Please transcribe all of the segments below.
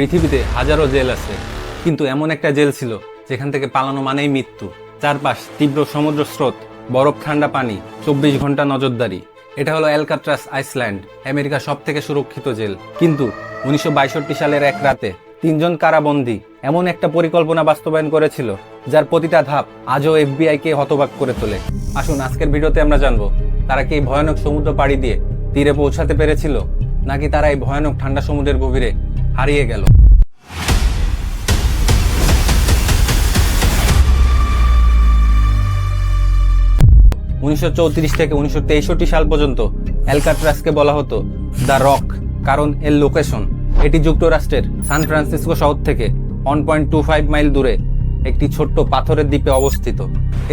পৃথিবীতে হাজারো জেল আছে, কিন্তু এমন একটা জেল ছিল যেখান থেকে পালানো মানেই মৃত্যু। চারপাশ তীব্র সমুদ্র স্রোত, বরফ ঠান্ডা পানি, চব্বিশ ঘণ্টা নজরদারি। এটা হলো অ্যালকাট্রাস আইসল্যান্ড আমেরিকার সব থেকে সুরক্ষিত জেল। কিন্তু উনিশশো সালের এক রাতে তিনজন কারাবন্দী এমন একটা পরিকল্পনা বাস্তবায়ন করেছিল, যার প্রতিটা ধাপ আজও এফবিআই কে হতবাক করে তোলে। আসুন, আজকের ভিডিওতে আমরা জানব, তারা কি ভয়ানক সমুদ্র পাড়ি দিয়ে তীরে পৌঁছাতে পেরেছিল, নাকি তারা এই ভয়ানক ঠান্ডা সমুদ্রের গভীরে হারিয়ে গেল। উনিশশো চৌত্রিশ থেকে উনিশশো তেষট্টি সাল পর্যন্ত অ্যালকাট্রাসকে বলা হতো দ্য রক, কারণ এর লোকেশন এটি যুক্তরাষ্ট্রের সান ফ্রান্সিসকো শহর থেকে one point two five mile দূরে একটি ছোট্ট পাথরের দ্বীপে অবস্থিত।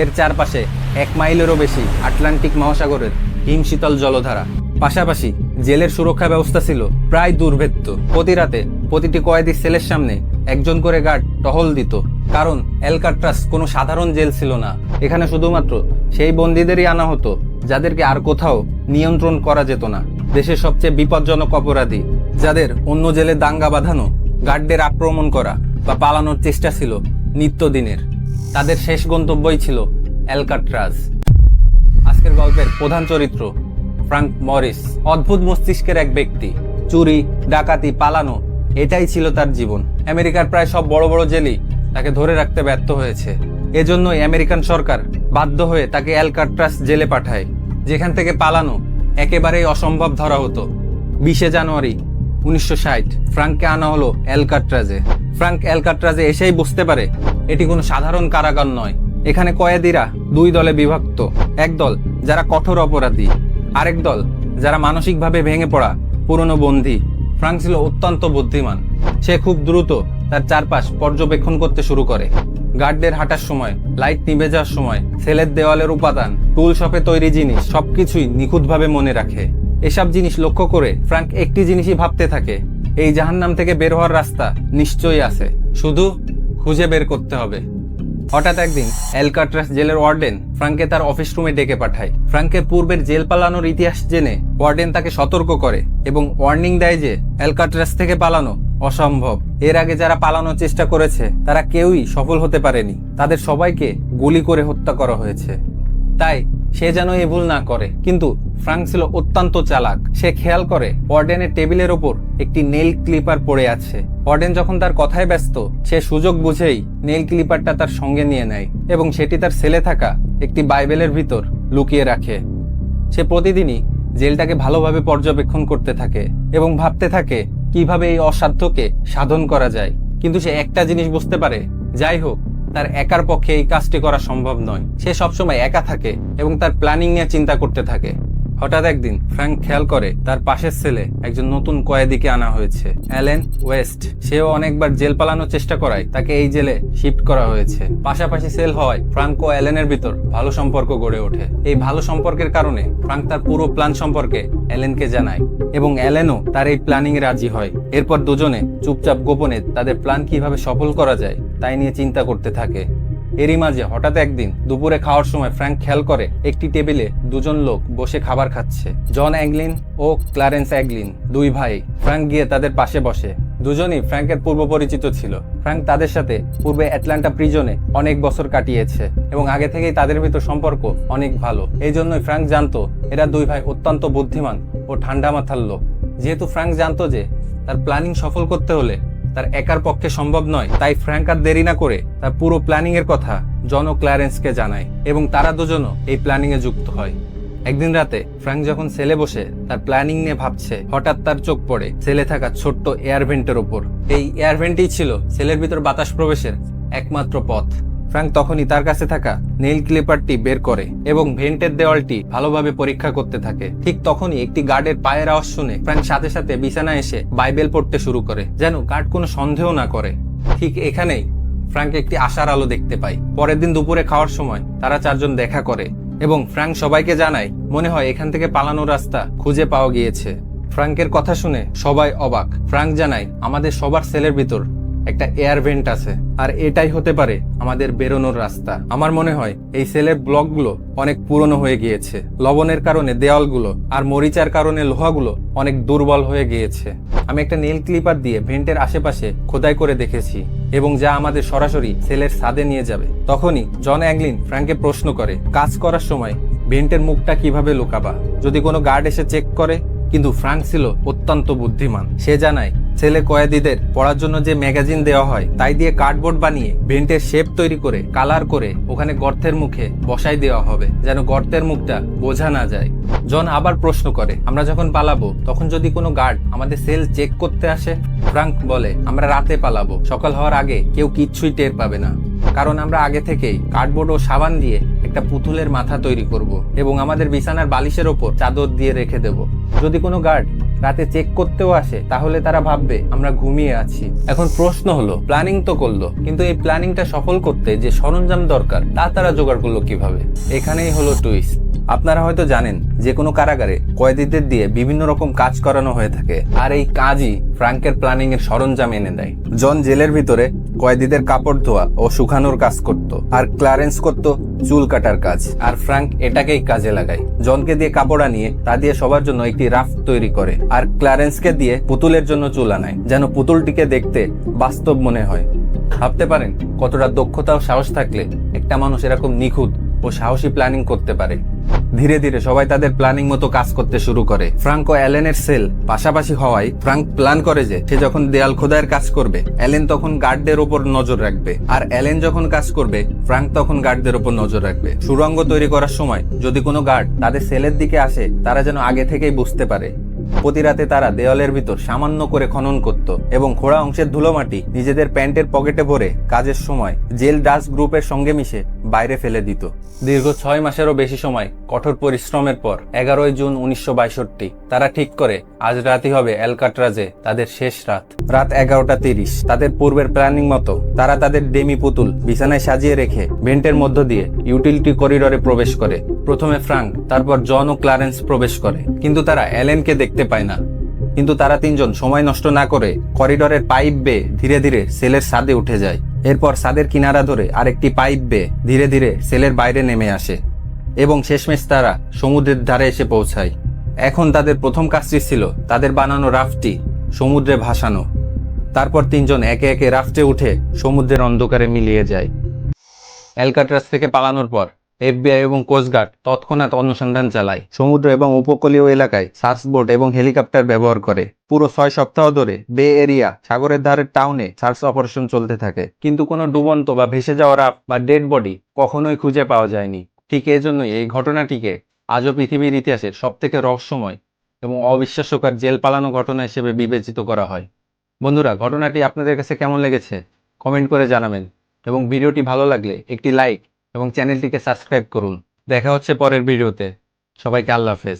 এর চারপাশে এক মাইলেরও বেশি আটলান্টিক মহাসাগরের হিমশীতল জলধারা। পাশাপাশি জেলের সুরক্ষা ব্যবস্থা ছিল প্রায় দুর্ভেদ্য। প্রতি রাতে প্রতিটি কয়েদি সেলের সামনে একজন করে গার্ড টহল দিত। কারণ অ্যালকাট্রাস কোনো সাধারণ জেল ছিল না। এখানে শুধুমাত্র সেই বন্দীদেরই আনা হতো, যাদেরকে আর কোথাও নিয়ন্ত্রণ করা যেত না। দেশের সবচেয়ে বিপজ্জনক অপরাধী, যাদের অন্য জেলে দাঙ্গা বাঁধানো, গার্ডদের আক্রমণ করা বা পালানোর চেষ্টা ছিল নিত্যদিনের। তাদের শেষ গন্তব্যই ছিল অ্যালকাট্রাস আজকের গল্পের প্রধান চরিত্র ফ্রাঙ্ক মরিস, অদ্ভুত মস্তিষ্কের এক ব্যক্তি। চুরি, ডাকাতি, পালানো, এটাই ছিল তার জীবন। আমেরিকার প্রায় সব বড় বড় জেলই তাকে ধরে রাখতে ব্যর্থ হয়েছে। এজন্যই আমেরিকান সরকার বাধ্য হয়ে তাকে অ্যালকাট্রাস জেলে পাঠায়, যেখান থেকে পালানো একেবারেই অসম্ভব ধরা হতো। বিশে জানুয়ারি উনিশশো ষাট, ফ্রাঙ্ককে আনা হলো অ্যালকাট্রাজে। ফ্রাঙ্ক অ্যালকাট্রাজে এসেই বুঝতে পারে, এটি কোনো সাধারণ কারাগার নয়। এখানে কয়েদিরা দুই দলে বিভক্ত, এক দল যারা কঠোর অপরাধী আরেক দল, যারা মানসিকভাবে ভেঙে পড়া, পুরনো বন্দী ফ্রাঙ্ক ছিল অত্যন্ত বুদ্ধিমান। সে খুব দ্রুত তার চারপাশ পর্যবেক্ষণ করতে শুরু করে। গার্ডদের হাঁটার সময়, লাইট নিভে যাওয়ার সময়, সেলের দেওয়ালের উপাদান, টুল শপে তৈরি জিনিস, সবকিছুই নিখুঁতভাবে মনে রাখে। এসব জিনিস লক্ষ্য করে ফ্রাঙ্ক একটি জিনিসই ভাবতে থাকে, এই জাহান্নাম থেকে বের হওয়ার রাস্তা নিশ্চয়ই আছে। শুধু খুঁজে বের করতে হবে। হঠাৎ একদিন অ্যালকাট্রাস জেলের ওয়ার্ডেন ফ্রাঙ্কে তার অফিস রুমে ডেকে পাঠায়। ফ্রাঙ্কে পূর্বের জেল পালানোর ইতিহাস জেনে ওয়ার্ডেন তাকে সতর্ক করে এবং ওয়ার্নিং দেয় যে অ্যালকাট্রাস থেকে পালানো অসম্ভব। এর আগে যারা পালানোর চেষ্টা করেছে, তারা কেউই সফল হতে পারেনি। তাদের সবাইকে গুলি করে হত্যা করা হয়েছে। তাই সে যেন এ ভুল না করে। কিন্তু ফ্রাঙ্ক ছিল অত্যন্ত চালাক। সে খেয়াল করে, ওয়ার্ডেনের টেবিলের ওপর একটি নেল ক্লিপার পড়ে আছে। ওয়ার্ডেন যখন তার কথায় ব্যস্ত, সে সুযোগ বুঝেই নেল ক্লিপারটা তার সঙ্গে নিয়ে নেয় এবং সেটি তার সেলে থাকা একটি বাইবেলের ভিতর লুকিয়ে রাখে। সে প্রতিদিনই জেলটাকে ভালোভাবে পর্যবেক্ষণ করতে থাকে এবং ভাবতে থাকে, কীভাবে এই অসাধ্যকে সাধন করা যায়। কিন্তু সে একটা জিনিস বুঝতে পারে। যাই হোক তার একার পক্ষে এই কাজটি করা সম্ভব নয়। সে সবসময় একা থাকে এবং তার প্ল্যানিং নিয়ে চিন্তা করতে থাকে। হঠাৎ একদিন ফ্র্যাঙ্ক খেয়াল করে তার পাশের ছেলে একজন নতুন কয়েদিকে আনা হয়েছে, অ্যালেন ওয়েস্ট। সেও অনেকবার জেল পালানোর চেষ্টা করায় তাকে এই জেলে শিফট করা হয়েছে। পাশাপাশি সেল হওয়ায় ফ্রাঙ্ক ও অ্যালেনের ভিতর ভালো সম্পর্ক গড়ে ওঠে। এই ভালো সম্পর্কের কারণে ফ্রাঙ্ক তার পুরো প্ল্যান সম্পর্কে অ্যালেনকে জানায় এবং অ্যালেনও তার এই প্ল্যানিং রাজি হয়। এরপর দুজনে চুপচাপ গোপনে তাদের প্ল্যান কীভাবে সফল করা যায় তাই নিয়ে চিন্তা করতে থাকে। এরই মাঝে হঠাৎ একদিন দুপুরে খাওয়ার সময় ফ্র্যাঙ্ক খেয়াল করে একটি টেবিলে দুজন লোক বসে খাবার খাচ্ছে। জন অ্যাগলিন ও ক্লারেন্স অ্যাগলিন দুই ভাই। ফ্র্যাঙ্ক গিয়ে তাদের পাশে বসে। দুজনই ফ্র্যাঙ্কের পূর্ব পরিচিত ছিল। ফ্র্যাঙ্ক তাদের সাথে পূর্বে অ্যাটলান্টা প্রিজনে অনেক বছর কাটিয়েছে এবং আগে থেকেই তাদের ভিতর সম্পর্ক অনেক ভালো। এই জন্যই ফ্র্যাঙ্ক জানতো, এরা দুই ভাই অত্যন্ত বুদ্ধিমান ও ঠান্ডা মাথার লোক। যেহেতু ফ্র্যাঙ্ক জানতো যে তার প্ল্যানিং সফল করতে হলে তার একার পক্ষে সম্ভব নয়। তাই ফ্র্যাঙ্ক আর দেরি না করে তার পুরো প্ল্যানিং এর কথা জন ও জানায় এবং তারা দুজনও এই প্ল্যানিং এ যুক্ত হয়। একদিন রাতে ফ্র্যাঙ্ক যখন সেলে বসে তার প্ল্যানিং নিয়ে ভাবছে, হঠাৎ তার চোখ পড়ে সেলে থাকা ছোট্ট এয়ারভেন্টের ওপর। এই এয়ারভেন্টই ছিল সেলের ভিতর বাতাস প্রবেশের একমাত্র পথ। ফ্র্যাঙ্ক তখনই তার কাছে থাকা নেইল ক্লিপারটি বের করে এবং ভেন্টের দেওয়ালটি ভালোভাবে পরীক্ষা করতে থাকে। ঠিক তখনই একটি গার্ডের পায়ের আওয়াজ শুনে ফ্র্যাঙ্ক সাথে সাথে বিছানায় এসে বাইবেল পড়তে শুরু করে, যেন গার্ড কোনো সন্দেহ না করে। ঠিক এখানেই ফ্র্যাঙ্ক একটি আশার আলো দেখতে পায়। পরের দিন দুপুরে খাওয়ার সময় তারা চারজন দেখা করে এবং ফ্র্যাঙ্ক সবাইকে জানায়, মনে হয় এখান থেকে পালানোর রাস্তা খুঁজে পাওয়া গিয়েছে। ফ্র্যাঙ্কের কথা শুনে সবাই অবাক। ফ্র্যাঙ্ক জানায়, আমাদের সবার সেলের ভিতর একটা এয়ার ভেন্ট আছে। আর এটাই হতে পারে আমাদের বেরোনোর রাস্তা। আমার মনে হয় এই সেলের ব্লকগুলো অনেক পুরনো হয়ে গিয়েছে। লবণের কারণে দেওয়ালগুলো আর মরিচার কারণে লোহাগুলো অনেক দুর্বল হয়ে গিয়েছে। আমি একটা নীল ক্লিপার দিয়ে ভেন্টের আশেপাশে খোদাই করে দেখেছি এবং যা আমাদের সরাসরি সেলের ছাদে নিয়ে যাবে। তখনই জন অ্যাংলিন ফ্র্যাঙ্কে প্রশ্ন করে, কাজ করার সময় ভেন্টের মুখটা কীভাবে লুকাবা? যদি কোনো গার্ড এসে চেক করে? কিন্তু ফ্রাঙ্ক ছিল অত্যন্ত বুদ্ধিমান। সে জানায় ছেলে কয়েদিদের পড়ার জন্য যে ম্যাগাজিন দেওয়া হয়, তাই দিয়ে কার্ডবোর্ড বানিয়ে ভেন্টের শেপ তৈরি করে, কালার করে ওখানে গর্তের মুখে বসাই দেওয়া হবে, যেন গর্তের মুখটা বোঝা না যায়। জন আবার প্রশ্ন করে, আমরা যখন পালাবো, তখন যদি কোনো গার্ড আমাদের সেল চেক করতে আসে? ফ্রাঙ্ক বলে, আমরা রাতে পালাবো, সকাল হওয়ার আগে কেউ কিচ্ছুই টের পাবে না। কারণ আমরা আগে থেকেই কার্ডবোর্ড ও সাবান দিয়ে একটা পুতুলের মাথা তৈরি করব এবং আমাদের বিছানার বালিশের ওপর চাদর দিয়ে রেখে দেব। যদি কোনো গার্ড রাতে চেক করতেও আসে, তাহলে তারা ভাববে, আমরা ঘুমিয়ে আছি। এখন প্রশ্ন হলো প্ল্যানিং তো করল, কিন্তু এই প্ল্যানিংটা সফল করতে যে সরঞ্জাম দরকার, তা তারা জোগাড় করল কীভাবে? এখানেই হলো টুইস্ট আপনারা হয়তো জানেন, যে কোনো কারাগারে কয়েদিদের দিয়ে বিভিন্ন রকম কাজ করানো হয়ে থাকে, আর এই কাজই ফ্রাঙ্কের প্ল্যানিং এর সরঞ্জাম এনে দেয়। জন জেলের ভিতরে কয়েদিদের কাপড় ধোয়া ও শুকানোর কাজ করত, আর ক্লারেন্স করত চুল কাটার কাজ, আর ফ্রাঙ্ক এটাকেই কাজে লাগায়। জনকে দিয়ে কাপড় আনিয়ে, তা দিয়ে সবার জন্য একটি রাফ তৈরি করে, আর ক্লারেন্সকে দিয়ে পুতুলের জন্য চুল আনায়, যেন পুতুলটিকে দেখতে বাস্তব মনে হয়। ভাবতে পারেন, কতটা দক্ষতা ও সাহস থাকলে একটা মানুষ এরকম নিখুঁত ও সাহসী প্ল্যানিং করতে পারে। ধীরে ধীরে সবাই তাদের প্ল্যানিং মতো কাজ করতে শুরু করে। ফ্রাঙ্ক ও অ্যালেনের সেল পাশাপাশি হওয়ায় ফ্রাঙ্ক প্ল্যান করে যে সে যখন দেয়াল খোদাইয়ের কাজ করবে অ্যালেন তখন গার্ডদের ওপর নজর রাখবে। আর অ্যালেন যখন কাজ করবে ফ্রাঙ্ক তখন গার্ডদের ওপর নজর রাখবে। সুরঙ্গ তৈরি করার সময় যদি কোনো গার্ড তাদের সেলের দিকে আসে, তারা যেন আগে থেকেই বুঝতে পারে। প্রতি রাতে তারা দেওয়ালের ভিতর সামান্য করে খনন করত এবং খোড়া অংশের ধুলোমাটি নিজেদের প্যান্টের পকেটে ভরে কাজের সময় জেল ডাস গ্রুপের সঙ্গে মিশে বাইরে ফেলে দিত। দীর্ঘ ছয় মাসেরও বেশি সময় কঠোর পরিশ্রমের পর এগারোই জুন উনিশশো বাষট্টি তারা ঠিক করে, আজ রাতই হবে অ্যালকাট্রাজে তাদের শেষ রাত। রাত এগারোটা তিরিশ। তাদের পূর্বের প্ল্যানিং মতো তারা তাদের ডেমি পুতুল বিছানায় সাজিয়ে রেখে ভেন্টের মধ্য দিয়ে ইউটিলিটি করিডরে প্রবেশ করে। প্রথমে ফ্রাঙ্ক, তারপর জন ও ক্লারেন্স প্রবেশ করে। কিন্তু তারা অ্যালেনকে দেখতে পায় না। কিন্তু তারা তিনজন সময় নষ্ট না করে করিডরের পাইপ বেয়ে ধীরে ধীরে সেলের ছাদে উঠে যায়। এরপর সাদের কিনারা ধরে আরেকটি পাইপ বেয়ে ধীরে ধীরে সেলের বাইরে নেমে আসে এবং শেষমেশ তারা সমুদ্রের ধারে এসে পৌঁছায়। এখন তাদের প্রথম কাজটি ছিল তাদের বানানো রাফটি সমুদ্রে ভাসানো। তারপর তিনজন একে একে রাফটে উঠে সমুদ্রের অন্ধকারে মিলিয়ে যায়। অ্যালকাট্রাস থেকে পালানোর পর এফবিআই এবং কোস্টগার্ড তৎক্ষণাৎ অনুসন্ধান চালায়। সমুদ্র এবং উপকূলীয় এলাকায় সার্চ বোট এবং হেলিকপ্টার ব্যবহার করে। পুরো ছয় সপ্তাহ ধরে বে এরিয়া, সাগরের ধারের টাউনে সার্চ অপারেশন চলতে থাকে। কিন্তু কোনো ডুবন্ত বা ভেসে যাওয়া রাফ বা ডেড বডি কখনোই খুঁজে পাওয়া যায়নি। ঠিক এই জন্যই এই ঘটনাটিকে আজও পৃথিবীর ইতিহাসের সবথেকে রহস্যময় এবং অবিশ্বাস্যকর জেল পালানো ঘটনা হিসেবে বিবেচিত করা হয়। বন্ধুরা, ঘটনাটি আপনাদের কাছে কেমন লেগেছে? কমেন্ট করে জানাবেন। এবং ভিডিওটি ভালো লাগলে একটি লাইক এবং চ্যানেলটিকে সাবস্ক্রাইব করুন। দেখা হচ্ছে পরের ভিডিওতে। সবাইকে আল্লাহ হাফেজ।